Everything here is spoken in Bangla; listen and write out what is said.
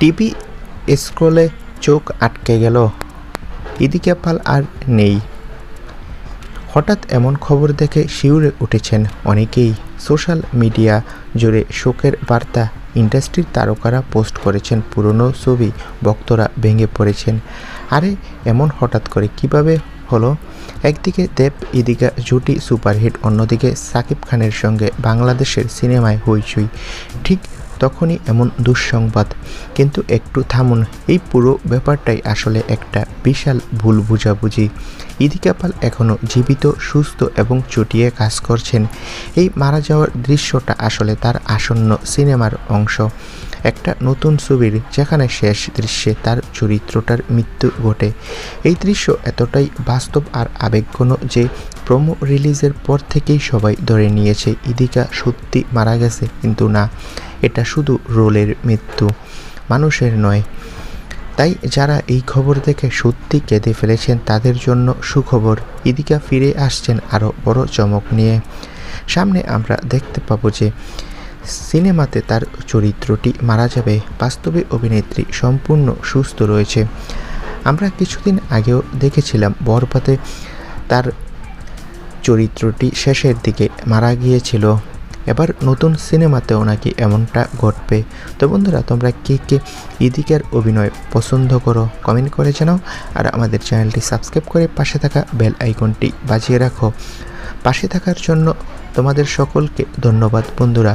টিভি স্ক্রলে চোখ আটকে গেল। ইদিকা পাল আর নেই। হঠাৎ এমন খবর দেখে শিউরে উঠেছেন অনেকেই। সোশ্যাল মিডিয়া জুড়ে শোকের বার্তা ইন্ডাস্ট্রির তারকারা পোস্ট করেছেন, পুরনো ছবি ভক্তরা ভেঙে পড়েছেন। আরে, এমন হঠাৎ করে কীভাবে হলো? একদিকে দেব ইদিকা জুটি সুপারহিট, অন্যদিকে সাকিব খানের সঙ্গে বাংলাদেশের সিনেমায় হইচই। ঠিক তখনই এমন দুঃসংবাদ। কিন্তু একটু থামুন, এই পুরো ব্যাপারটাই আসলে একটা বিশাল ভুল বুঝাবুঝি। ইদিকা পাল এখনও জীবিত, সুস্থ এবং চটিয়ে কাজ করছেন। এই মারা যাওয়ার দৃশ্যটা আসলে তার আসন্ন সিনেমার অংশ। একটা নতুন ছবির যেখানে শেষ দৃশ্যে তার চরিত্রটার মৃত্যু ঘটে। এই দৃশ্য এতটাই বাস্তব আর আবেগঘন যে প্রোমো রিলিজের পর থেকেই সবাই ধরে নিয়েছে, ইদিকা সত্যি মারা গেছে, কিন্তু না। এটা শুধু রোলের মৃত্যু, মানুষের নয়। তাই যারা এই খবর দেখে সত্যি কেঁদে ফেলেছেন, তাদের জন্য সুখবর। ইদিকা ফিরে আসছেন আরও বড় চমক নিয়ে। সামনে আমরা দেখতে পাবো যে সিনেমাতে তার চরিত্রটি মারা যাবে। বাস্তবে অভিনেত্রী সম্পূর্ণ সুস্থ রয়েছে। আমরা কিছুদিন আগেও দেখেছিলাম বরপাতে তার চরিত্রটি শেষের দিকে মারা গিয়েছিল। এবার নতুন সিনেমাতেও নাকি এমনটা ঘটবে। তো বন্ধুরা, তোমরা কে কে ইদিকার অভিনয় পছন্দ করো কমেন্ট করে জানাও। আর আমাদের চ্যানেলটি সাবস্ক্রাইব করে পাশে থাকা বেল আইকনটি বাজিয়ে রাখো। পাশে থাকার জন্য তোমাদের সকলকে ধন্যবাদ বন্ধুরা।